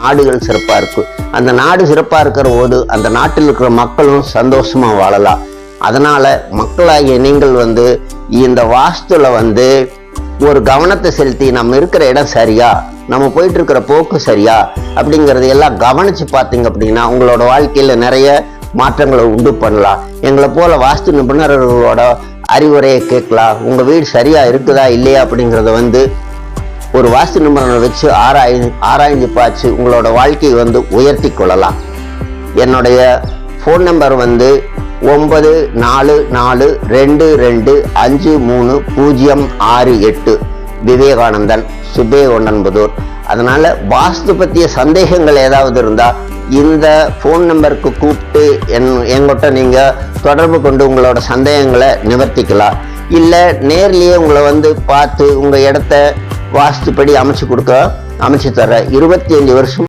நாடுகள் சிறப்பாக இருக்கும் அந்த நாடு சிறப்பாக இருக்கிற போது அந்த நாட்டில் இருக்கிற மக்களும் சந்தோஷமாக வாழலாம். அதனால் மக்களாகிய நீங்கள் வந்து இந்த வாஸ்துவில் வந்து ஒரு கவனத்தை செலுத்தி நம்ம இருக்கிற இடம் சரியா நம்ம போயிட்டு இருக்கிற போக்கு சரியா அப்படிங்கறது எல்லாம் கவனித்து பார்த்தீங்க அப்படின்னா உங்களோட வாழ்க்கையில் நிறைய மாற்றங்களை உண்டு பண்ணலாம். எங்களை போல வாஸ்து நிபுணர்களோட அறிவுரையை கேட்கலாம். உங்கள் வீடு சரியாக இருக்குதா இல்லையா அப்படிங்கிறத வந்து ஒரு வாஸ்து நிபுணரை வச்சு ஆராய் ஆராய்ஞ்சு பார்த்து உங்களோட வாழ்க்கையை வந்து உயர்த்தி கொள்ளலாம். என்னுடைய ஃபோன் நம்பர் வந்து ஒன்பது நாலு நாலு ரெண்டு ரெண்டு அஞ்சு மூணு பூஜ்ஜியம் ஆறு எட்டு. விவேகானந்தன் சுபேகொண்டன்புதூர். அதனால் வாஸ்து பற்றிய சந்தேகங்கள் ஏதாவது இருந்தால் இந்த ஃபோன் நம்பருக்கு கூப்பிட்டு என் எங்கிட்ட நீங்கள் தொடர்பு கொண்டு உங்களோட சந்தேகங்களை நிவர்த்திக்கலாம். இல்லை நேர்லேயே உங்களை வந்து பார்த்து உங்கள் இடத்த வாஸ்துப்படி அமைச்சு கொடுக்க அமைச்சு தர. இருபத்தி அஞ்சு வருஷம்